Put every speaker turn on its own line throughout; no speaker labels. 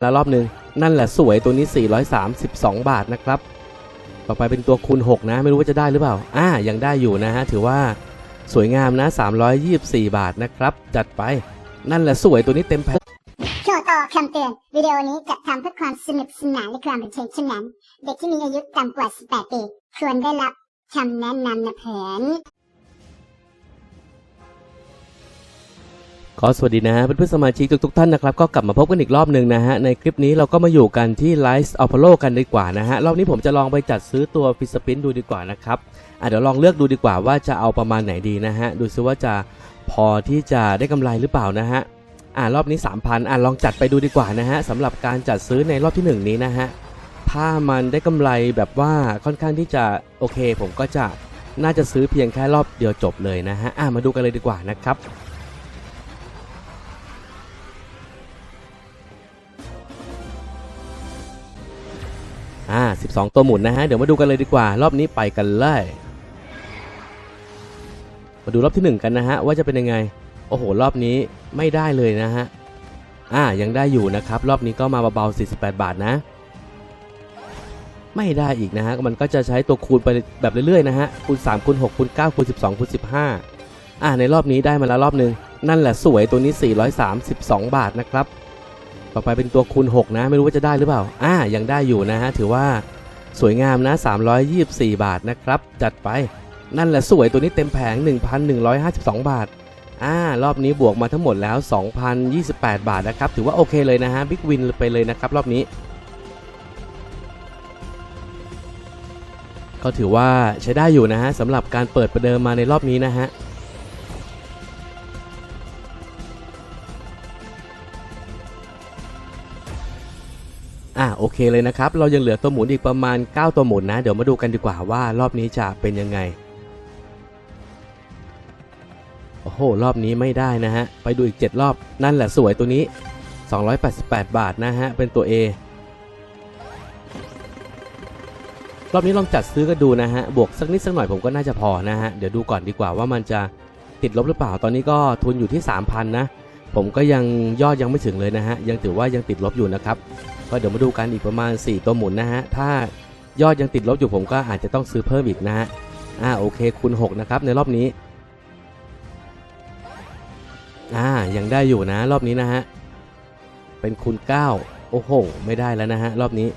แล้วรอบหนึ่งนั่นแหละสวยตัวนี้ 432 บาทนะครับ ต่อไปเป็นตัวคูณ 6 นะ ไม่รู้ว่าจะได้หรือเปล่า อ่า ยังได้อยู่นะฮะ ถือว่าสวยงามนะ 324 บาทนะครับ จัดไป นั่นแหละสวยตัวนี้เต็มแพ็ค
โชว์ต่อคำเตือน วิดีโอนี้จัดทำเพื่อความสนุกสนานและความบันเทิงเท่านั้น เด็กที่มีอายุต่ำกว่า 18 ปี ควรได้รับคำแนะนำนะเพื่อน
ขอสวัสดีนะฮะเพื่อนๆสมาชิกทุกๆท่านนะครับก็กลับมาพบกันอีกรอบหนึ่งนะฮะในคลิปนี้เราก็มาอยู่กันที่ l i ฟ์อัลพโลกันดีกว่านะฮะรอบนี้ผมจะลองไปจัดซื้อตัวฟิสปินดูดีกว่านะครับอะเดี๋ยวลองเลือกดูดีกว่าว่าจะเอาประมาณไหนดีนะฮะดูซิว่าจะพอที่จะได้กำไรหรือเปล่านะฮะอ่ารอบนี้ 3,000อะลองจัดไปดูดีกว่านะฮะสำหรับการจัดซื้อในรอบที่หนึ่งนี้นะฮะถ้ามันได้กำไรแบบว่าค่อนข้างที่จะโอเค ผมก็จะน่าจะซื้อเพียงแค่รอบเดียวจบเลยนะฮะอะมาดูกันเลยดีกว่านะครับ 12 ตัวหมุนนะฮะ เดี๋ยวมาดูกันเลยดีกว่า รอบนี้ไปกันเลย มาดูรอบที่ 1 กันนะฮะ ว่าจะเป็นยังไง โอ้โห รอบนี้ไม่ได้เลยนะฮะ อ่า ยังได้อยู่นะครับ รอบนี้ก็มาเบาๆ 48 บาทนะ ไม่ได้อีกนะฮะ มันก็จะใช้ตัวคูณไปแบบเรื่อยๆนะฮะ คูณ3คูณ6คูณ9คูณ12คูณ15 อ่า ในรอบนี้ได้มาแล้วรอบหนึ่งนั่นแหละสวยตัวนี้ 432 บาทนะครับ ต่อไปเป็นตัวคูณ 6 นะ ไม่รู้ว่าจะได้หรือเปล่า อ่า ยังได้อยู่นะฮะ ถือว่าสวยงามนะ 324 บาทนะครับ จัดไป นั่นแหละสวยตัวนี้เต็มแผง 1,152 บาท อ่า รอบนี้บวกมาทั้งหมดแล้ว 2,028 บาทนะครับ ถือว่าโอเคเลยนะฮะ บิ๊กวินไปเลยนะครับรอบนี้ ก็ถือว่าใช้ได้อยู่นะฮะสำหรับการเปิดประเดิมมาในรอบนี้นะฮะ อะโอเคเลยนะครับ เรายังเหลือตัวหมุนอีกประมาณ 9 ตัวหมุนนะ เดี๋ยวมาดูกันดีกว่าว่ารอบนี้จะเป็นยังไง โอ้โห รอบนี้ไม่ได้นะฮะ ไปดูอีก 7 รอบนั่นแหละสวยตัวนี้ 288 บาทนะฮะ เป็นตัว A รอบนี้ลองจัดซื้อกันดูนะฮะ บวกสักนิดสักหน่อยผมก็น่าจะพอนะฮะ เดี๋ยวดูก่อนดีกว่าว่ามันจะติดลบหรือเปล่า ตอนนี้ก็ทุนอยู่ที่ 3,000 นะ ผมก็ยังยอดยังไม่ถึงเลยนะฮะ ยังถือว่ายังติดลบอยู่นะครับ ก็เดี๋ยวมาดูกันอีกประมาณ 4 ตัวหมุนนะฮะ ถ้ายอดยังติดลบอยู่ผมก็อาจจะต้องซื้อเพิ่มอีกนะฮะ อ่าโอเคคูณ6นะครับในรอบนี้ อ่ายังได้อยู่นะรอบนี้นะฮะ เป็นคูณ 9 โอ้โห ไม่ได้แล้วนะฮะรอบนี้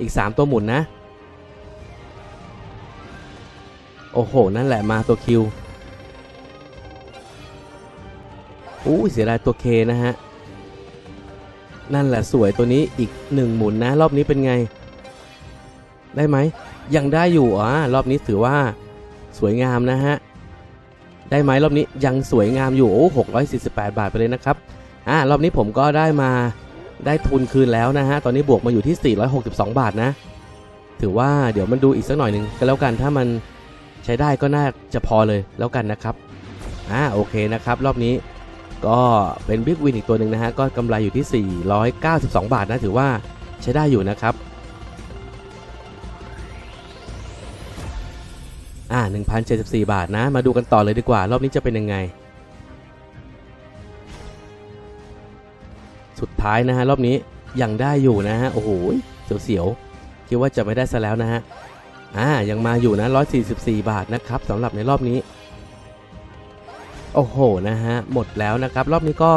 อีก 3 ตัวหมุนนะ โอ้โห นั่นแหละมาตัวคิวอู้เสียดายตัวเคนะฮะ นั่นแหละสวยตัวนี้อีกหนึ่งหมุนนะ รอบนี้เป็นไง ได้ไหม ยังได้อยู่อ่ารอบนี้ถือว่าสวยงามนะฮะ ได้ไหมรอบนี้ยังสวยงามอยู่โอ้หกร้อยสี่สิบแปดบาทไปเลยนะครับอ่ารอบนี้ผมก็ได้มาได้ทุนคืนแล้วนะฮะ ตอนนี้บวกมาอยู่ที่ 462 บาทนะ ถือว่าเดี๋ยวมันดูอีกสักหน่อยหนึ่งก็แล้วกันถ้ามันใช้ได้ก็น่าจะพอเลยแล้วกันนะครับ อ่าโอเคนะครับ รอบนี้ ก็เป็นบิ๊กวินอีกตัวหนึ่งนะฮะ ก็กำไรอยู่ที่ 492 บาทนะ ถือว่าใช้ได้อยู่นะครับอ่า1,074 บาทนะ มาดูกันต่อเลยดีกว่า รอบนี้จะเป็นยังไง สุดท้ายนะฮะ รอบนี้ยังได้อยู่นะฮะ โอ้โหเสียวๆคิดว่าจะไม่ได้ซะแล้วนะฮะอ่ายังมาอยู่นะ 144 บาทนะครับสำหรับในรอบนี้ โอ้โหนะฮะหมดแล้วนะครับ รอบนี้ก็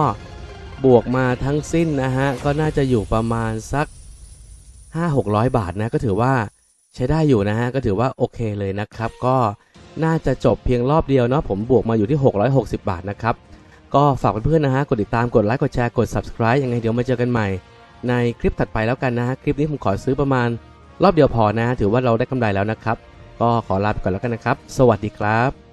บวกมาทั้งสิ้นนะฮะก็น่าจะอยู่ประมาณสัก 5-600 บาทนะก็ถือว่าใช้ได้อยู่นะฮะก็ถือว่าโอเคเลยนะครับ ก็น่าจะจบเพียงรอบเดียวเนาะผมบวกมาอยู่ที่ 660 บาทนะครับ ก็ฝากเพื่อนๆนะฮะกดติดตามกดไลค์กดแชร์กด subscribe ยังไงเดี๋ยวมาเจอกันใหม่ ในคลิปถัดไปแล้วกันนะฮะคลิปนี้ผมขอซื้อประมาณ รอบเดียวพอนะฮะถือว่าเราได้กำไรแล้วนะครับ ก็ขอลาไปก่อนแล้วกันนะครับ สวัสดีครับ